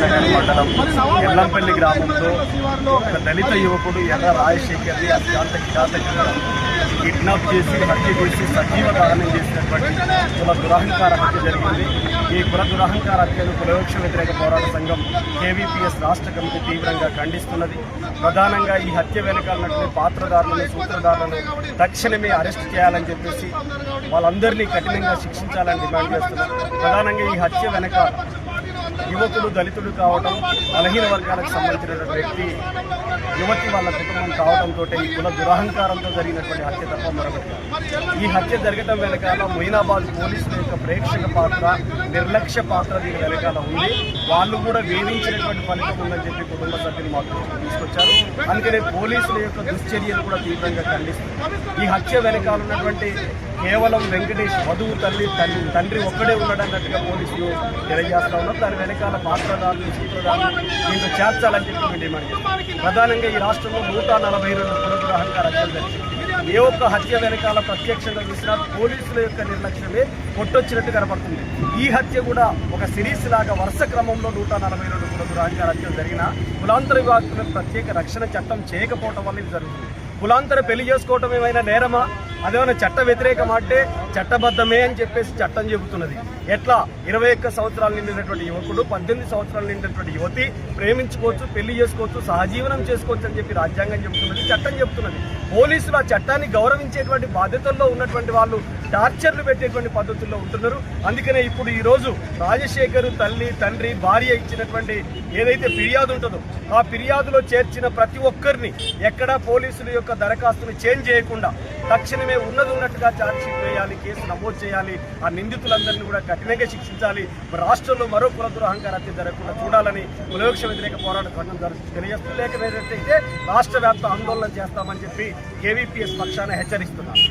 నగర్ మండలం ఎల్లంపల్లి గ్రామంలో ఒక దళిత యువకుడు ఎర్ర రాజశేఖర్ని అత్యంత కిరాతకంగా కిడ్నాప్ చేసి హత్య చేసి సజీవ దహనం చేసినటువంటి కుల దురహంకార హత్య జరిగింది. ఈ కుల దురహంకార హత్యను కులవృక్ష వ్యతిరేక పోరాట సంఘం కేవీపీఎస్ రాష్ట్ర కమిటీ తీవ్రంగా ఖండిస్తున్నది. ప్రధానంగా ఈ హత్య వెనకాలన్నటువంటి పాత్రదారులను సూత్రధారులను తక్షణమే అరెస్ట్ చేయాలని చెప్పేసి వాళ్ళందరినీ కఠినంగా శిక్షించాలని డిమాండ్ చేస్తున్నారు. ప్రధానంగా ఈ హత్య వెనక యువకులు దళితులు కావడం బలహీన వర్గాలకు సంబంధించిన వ్యక్తి యువతి వాళ్ళ కుటుంబం కావడంతో ఈ కుల దురహంకారంతో జరిగినటువంటి హత్య తప్ప మరొకటి ఈ హత్య జరగడం వెనకాల మొయినాబాద్ పోలీసుల యొక్క ప్రేక్షక పాత్ర నిర్లక్ష్య పాత్ర దీని వెనకాల ఉంది. వాళ్ళు కూడా వేధించినటువంటి ఫలితం ఉందని చెప్పి కుటుంబ సభ్యులు మాకు తీసుకొచ్చారు. అందుకనే పోలీసుల యొక్క దుశ్చర్యలు కూడా తీవ్రంగా ఖండిస్తుంది ఈ హత్య వెనకాల ఉన్నటువంటి కేవలం వెంకటేష్ వధువు తల్లి తల్లి తండ్రి ఒక్కడే ఉన్నాడన్నట్టుగా పోలీసులు తెలియజేస్తా ఉన్నారు. దాని వెనకాల పాత్రదారులు సూత్రధారులు దీంట్లో చేర్చాలని చెప్పి మేము డిమాండ్ చేస్తాం ప్రధానంగా ఈ రాష్ట్రంలో నూట నలభై రెండు పునరుగ్రహంగా రక్షణ జరిగింది ఏ ఒక్క హత్య వెనకాల ప్రత్యక్షంగా చూసినా పోలీసుల యొక్క నిర్లక్ష్యమే కొట్టొచ్చినట్టు కనపడుతుంది. ఈ హత్య కూడా ఒక సిరీస్ లాగా వరుస క్రమంలో నూట నలభై రెండు పునరుద్ధ అహంకార హత్యలు జరిగిన కులాంతర విభాగంలో ప్రత్యేక రక్షణ చట్టం చేయకపోవటం వల్ల ఇది జరుగుతుంది. కులాంతర పెళ్ళి చేసుకోవటం ఏమైనా నేరమా? అదేమైనా చట్ట వ్యతిరేకం అంటే చట్టబద్ధమే అని చెప్పేసి చట్టం చెబుతున్నది. ఎట్లా? ఇరవై ఒక్క సంవత్సరాలు నిండినటువంటి యువకుడు పద్దెనిమిది సంవత్సరాలు నిండినటువంటి యువతి ప్రేమించుకోవచ్చు పెళ్ళి చేసుకోవచ్చు సహజీవనం చేసుకోవచ్చు అని చెప్పి రాజ్యాంగం చెబుతున్నది చట్టం చెబుతున్నది. పోలీసులు ఆ చట్టాన్ని గౌరవించేటువంటి బాధ్యతల్లో ఉన్నటువంటి వాళ్ళు టార్చర్లు పెట్టేటువంటి పద్ధతుల్లో ఉంటున్నారు. అందుకనే ఇప్పుడు ఈరోజు రాజశేఖర్ తల్లి తండ్రి భార్య ఇచ్చినటువంటి ఏదైతే ఫిర్యాదు ఉంటుందో ఆ ఫిర్యాదులో చేర్చిన ప్రతి ఒక్కరిని ఎక్కడా పోలీసుల యొక్క దరఖాస్తును చేంజ్ చేయకుండా తక్షణమే ఉన్నది ఉన్నట్టుగా ఛార్జ్షీట్ వేయాలి కేసు నమోదు చేయాలి ఆ నిందితులందరినీ కూడా కఠినంగా శిక్షించాలి. రాష్ట్రంలో మరో కుల దురహంకార హత్య జరగకుండా చూడాలని కులవృక్ష వ్యతిరేక పోరాట ఖండం తెలియజేస్తూ తెలియజేస్తుంది లేకపోతే రాష్ట్ర వ్యాప్త ఆందోళన చేస్తామని చెప్పి కేవీపీఎస్ పక్షాన హెచ్చరిస్తున్నారు.